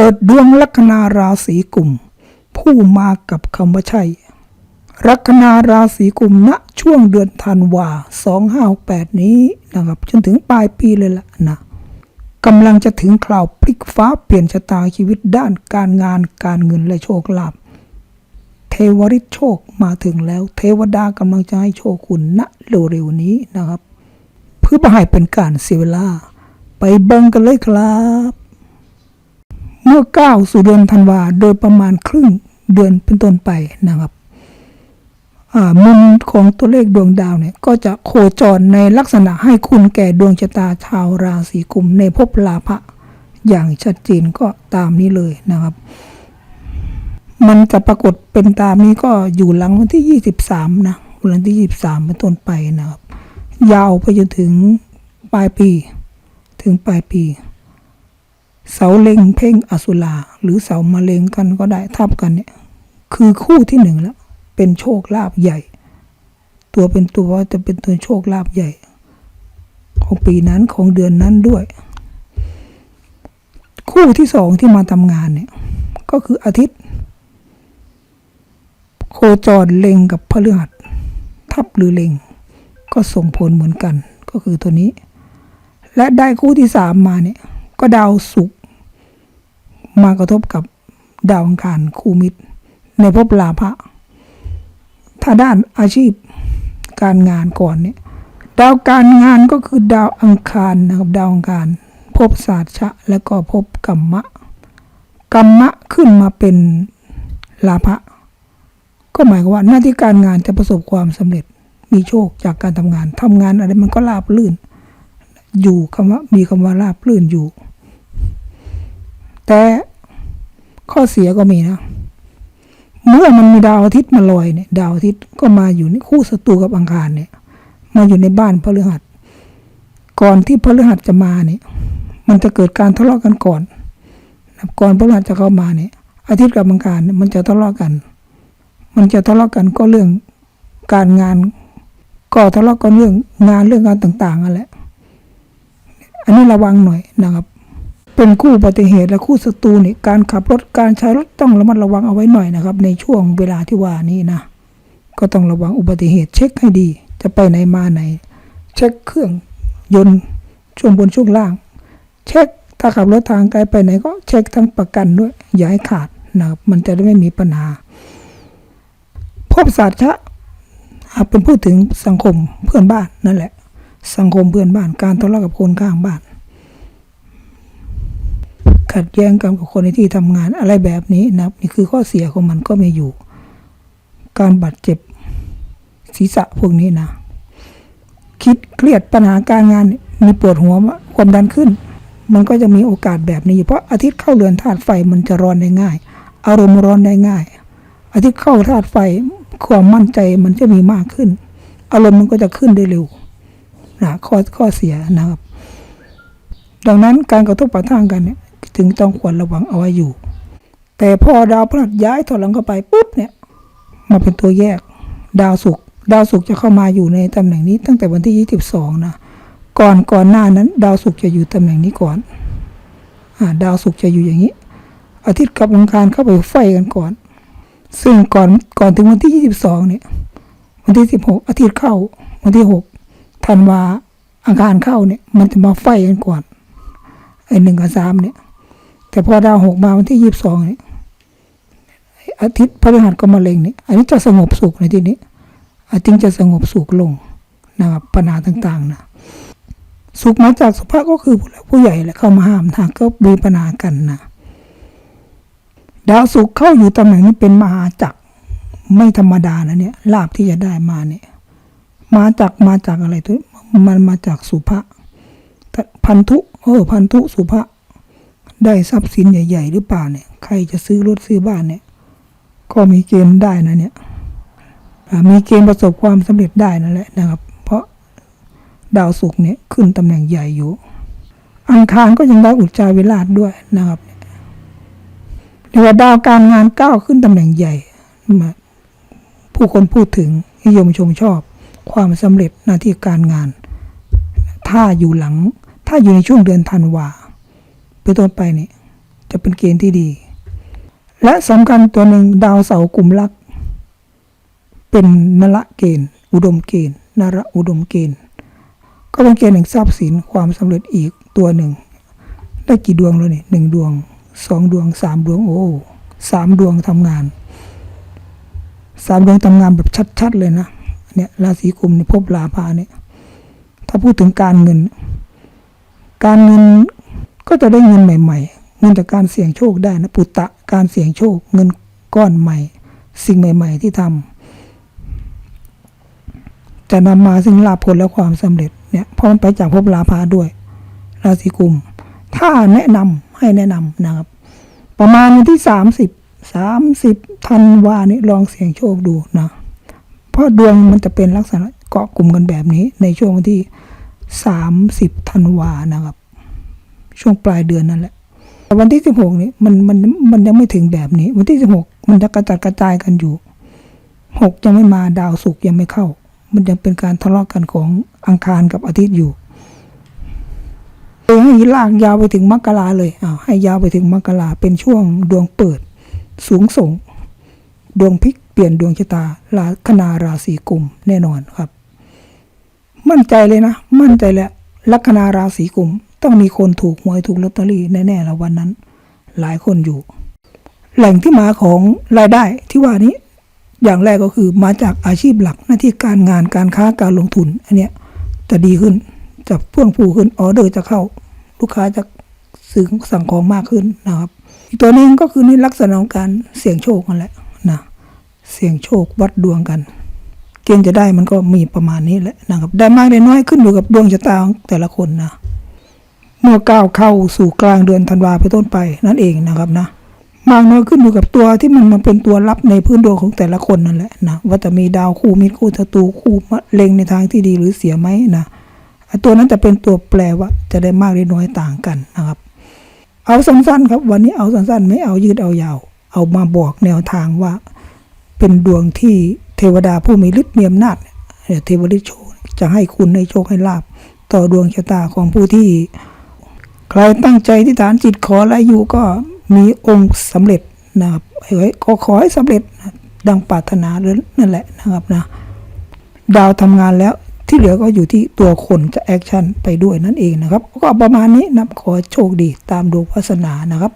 ปิดดวงลัคนาราศีกุมผู้มากับคำว่าใช่ ลัคนาราศีกุมณช่วงเดือนธันวา2568 นี้นะครับจนถึงปลายปีเลยล่ะนะกำลังจะถึงคราวพลิกฟ้าเปลี่ยนชะตาชีวิตด้านการงานการเงินและโชคลาภเทวริษโชคมาถึงแล้ว เทวดากำลังจะให้โชคคุณณเร็วๆนี้นะครับ เพื่อไม่ให้เป็นการเสียเวลา ไปเบิ่งกันเลยครับ เมื่อก้าวสู่เดือนธันวาโดยประมาณครึ่งเดือนเป็นต้นไปนะครับมุมของตัวเลขดวงดาวเนี่ยก็จะโคจรในลักษณะให้คุณแก่ดวงชะตาชาวราศีกุมในภพลาภะอย่างชัดเจนก็ตามนี้เลยนะครับ มันจะปรากฏเป็นตามนี้ก็อยู่หลังวันที่ 23 นะวันที่ 23 เป็นต้นไปนะครับ ยาวไปจนถึงปลายปี ถึงปลายปี เสาเล็งเพ่งอสุราหรือเสามาเล็งกันก็ได้ทับกันเนี่ย คือคู่ที่หนึ่งแล้ว เป็นโชคลาภใหญ่ ตัวเป็นตัวจะเป็นตัวโชคลาภใหญ่ ของปีนั้นของเดือนนั้นด้วย คู่ที่สองที่มาทำงานเนี่ย ก็คืออาทิตย์ โคจรเล็งกับพฤหัสทับหรือเล็ง ก็ส่งผลเหมือนกัน ก็คือตัวนี้ และได้คู่ที่สามมาเนี่ยก็ดาวศุกร์ มากระทบกับดาวอังคารคู่มิตร ในภพลาภะถ้าด้านอาชีพการงานก่อนเนี่ยดาวการงานก็คือดาวอังคารนะครับดาวอังคารภพศาสตร์ชะ และก็ภพกรรมะกรรมะขึ้นมาเป็นลาภะก็หมายความว่าหน้าที่การงานจะประสบความสำเร็จมีโชคจากการทำงานทำงานอะไรมันก็ราบลื่น อยู่คำว่ามีคำว่าราบลื่นอยู่ แต่ ข้อเสียก็มีนะ เมื่อมันมีดาวอาทิตย์มาลอยเนี่ย ดาวอาทิตย์ก็มาอยู่ในคู่ศัตรูกับอังคารเนี่ย มาอยู่ในบ้านพฤหัส ก่อนที่พฤหัสจะมาเนี่ย มันจะเกิดการทะเลาะกันก่อนนะก่อนพฤหัสจะเข้ามาเนี่ย อาทิตย์กับอังคารเนี่ยมันจะทะเลาะกัน มันจะทะเลาะกันก็เรื่องการงาน ก็ทะเลาะกันเรื่องงานเรื่องงานต่างๆนั่นแหละ อันนี้ระวังหน่อยนะครับ เป็นคู่อุบัติเหตุและคู่ศัตรูนี่การขับรถการใช้รถต้องระมัดระวังเอาไว้หน่อยนะครับ ในช่วงเวลาที่ว่านี้นะ ก็ต้องระวังอุบัติเหตุเช็คให้ดี จะไปไหนมาไหน เช็คเครื่องยนต์ช่วงบนช่วงล่าง เช็คถ้าขับรถทางไกลไปไหนก็เช็คทั้งประกันด้วย อย่าให้ขาดนะครับมันจะได้ไม่มีปัญหา พบศาสตร์ชะหากเป็นพูดถึงสังคมเพื่อนบ้านนั่นแหละ สังคมเพื่อนบ้านการทะเลาะกับคนข้างบ้าน ขัดแย้งกันกับคนในที่ทำงานอะไรแบบนี้นะครับ นี่คือข้อเสียของมันก็มีอยู่ การบาดเจ็บศีรษะพวกนี้นะ คิดเครียดปัญหาการงานมีปวดหัวความดันขึ้น มันก็จะมีโอกาสแบบนี้อยู่เพราะอาทิตย์เข้าเรือนธาตุไฟมันจะร้อนได้ง่าย อารมณ์ร้อนได้ง่าย อาทิตย์เข้าธาตุไฟความมั่นใจมันจะมีมากขึ้น อารมณ์มันก็จะขึ้นได้เร็วนะข้อข้อเสียนะครับ ดังนั้นการกระทบปะทะกันเนี่ย ถึงต้องควรระวังเอาไว้อยู่ แต่พอดาวพฤหัสย้ายถอยหลังเข้าไปปุ๊บเนี่ยมาเป็นตัวแยก ดาวศุกร์ดาวศุกร์จะเข้ามาอยู่ในตำแหน่งนี้ ตั้งแต่วันที่ 22 นะ ก่อนก่อนหน้านั้น ดาวศุกร์จะอยู่ตำแหน่งนี้ก่อนอดาวศุกร์จะอยู่อย่างนี้ อาทิตย์กับองคารเข้าไปไฟกันก่อน ซึ่งก่อนก่อนถึงวันที่ 22 เนี่ย วันที่ 16 อาทิตย์เข้า วันที่ 6 ธันวาอังคารเข้าเนี่ย มันจะมาไฟกันก่อนไอ้หนึ่งกับสามเนี่ย แต่พอดาวหกมาวันที่22เนี่ยอาทิตย์พฤหัสก็มาเล็งนี่อันนี้จะสงบสุขในที่นี้อาทิตย์จะสงบสุขลงนะครับปัญหาต่างๆนะสุขมาจากสุภาพก็คือผู้หลักผู้ใหญ่แหละเข้ามาห้ามทางก็มีปัญหากันนะดาวศุกร์เข้าอยู่ตำแหน่งนี้เป็นมหาจักรไม่ธรรมดานะเนี่ยลาบที่จะได้มาเนี่ยมาจากมาจากอะไรตัวมันมาจากสุภะพันธุเออพันธุสุภะ ได้ทรัพย์สินใหญ่ ๆ หรือเปล่าเนี่ย ใครจะซื้อรถซื้อบ้านเนี่ย ก็มีเกณฑ์ได้นะเนี่ยมีเกณฑ์ประสบความสำเร็จได้นั่นแหละนะครับ เพราะดาวศุกร์เนี่ยขึ้นตำแหน่งใหญ่อยู่ อังคารก็ยังได้อุจจาวิราชด้วยนะครับเรียกว่าดาวการงานก้าวขึ้นตำแหน่งใหญ่มาผู้คนพูดถึงนิยมชมชอบ ความสำเร็จหน้าที่การงาน ถ้าอยู่หลัง ถ้าอยู่ในช่วงเดือนธันวา เป็นต้นไปเนี่ยจะเป็นเกณฑ์ที่ดี และสำคัญตัวหนึ่งดาวเสาร์กลุ่มลัก เป็นนละเกณฑ์ อุดมเกณฑ์นระอุดมเกณฑ์ ก็เป็นเกณฑ์แห่งทรัพย์สินความสำเร็จอีกตัวหนึ่ง ได้กี่ดวงแล้วนี่หนึ่งดวงสองดวงสามดวงโอ้สามดวงทำงานสามดวงทำงานแบบชัด ๆ เลยนะเนี่ยราศีกุมเนี่ยพบลาภาเนี่ยถ้าพูดถึงการเงิน การเงิน ก็จะได้เงินใหม่ ๆ เงินจากการเสี่ยงโชคได้นะปุตตะการเสี่ยงโชค เงินก้อนใหม่ สิ่งใหม่ ๆ ที่ทำจะนำมาซึ่งลาภผลและความสำเร็จเนี่ยเพราะมันไปจากภพลาภาด้วย ราศีกุม ถ้าแนะนำให้แนะนำนะครับ ประมาณวันที่สามสิบสามสิบธันวาเนี่ยลองเสี่ยงโชคดูนะ เพราะดวงมันจะเป็นลักษณะเกาะกลุ่มกันแบบนี้ในช่วงวันที่สามสิบธันวานะครับ ช่วงปลายเดือนนั่นแหละแต่วันที่สิบหกนี้มันมันมันยังไม่ถึงแบบนี้ วันที่สิบหกมันจะกระจัดกระจายกันอยู่หกยังไม่มาดาวศุกร์ยังไม่เข้า มันยังเป็นการทะเลาะกันของอังคารกับอาทิตย์อยู่เลยให้ลากยาวไปถึงมกราเลยอ้าวให้ยาวไปถึงมกราเป็นช่วงดวงเปิด สูงส่ง ดวงพลิกเปลี่ยนดวงชะตาลาคนาราศีกุมแน่นอนครับ มั่นใจเลยนะ มั่นใจแหละลัคนาราศีกุม ต้องมีคนถูกหวยถูกลอตเตอรี่แน่ๆแล้ววันนั้น หลายคนอยู่ แหล่งที่มาของรายได้ที่ว่านี้ อย่างแรกก็คือมาจากอาชีพหลักหน้าที่การงานการค้าการลงทุน อันเนี้ยจะดีขึ้นจะเฟื่องฟูขึ้นออเดอร์จะเข้า ลูกค้าจะซื้อสั่งของมากขึ้นนะครับอีกตัวหนึงก็คือในลักษณะของการเสี่ยงโชคนั่นแหละนะเสี่ยงโชควัดดวงกันเกณฑ์จะได้มันก็มีประมาณนี้แหละนะครับได้มากได้น้อยขึ้นอยู่กับดวงชะตาของแต่ละคนนะ เมื่อก้าวเข้าสู่กลางเดือนธันวาไปต้นไปนั่นเองนะครับนะมากน้อยขึ้นอยู่กับตัวที่มันมาเป็นตัวรับในพื้นดวงของแต่ละคนนั่นแหละนะว่าจะมีดาวคู่มิตรคู่ศัตรูคู่มะเล็งในทางที่ดีหรือเสียไหมนะตัวนั้นจะเป็นตัวแปลว่าจะได้มากได้น้อยต่างกันนะครับ เอาสั้นๆครับ วันนี้เอาสั้นๆ ไม่เอายืดเอายาว เอามาบอกแนวทางว่า เป็นดวงที่เทวดาผู้มีฤทธิ์มีอำนาจเทวฤทธิ์โชจะให้คุณให้โชคให้ลาบต่อดวงชะตาของผู้ที่ ใครตั้งใจที่ฐานจิตขออะไรอยู่ก็มีองค์สำเร็จนะครับเฮ้ยขอขอให้สำเร็จดังปรารถนานั่นแหละนะครับนะดาวทำงานแล้วที่เหลือก็อยู่ที่ตัวคนจะแอคชั่นไปด้วยนั่นเองนะครับ ก็ประมาณนี้นะขอโชคดีตามดวงวาสนานะครับ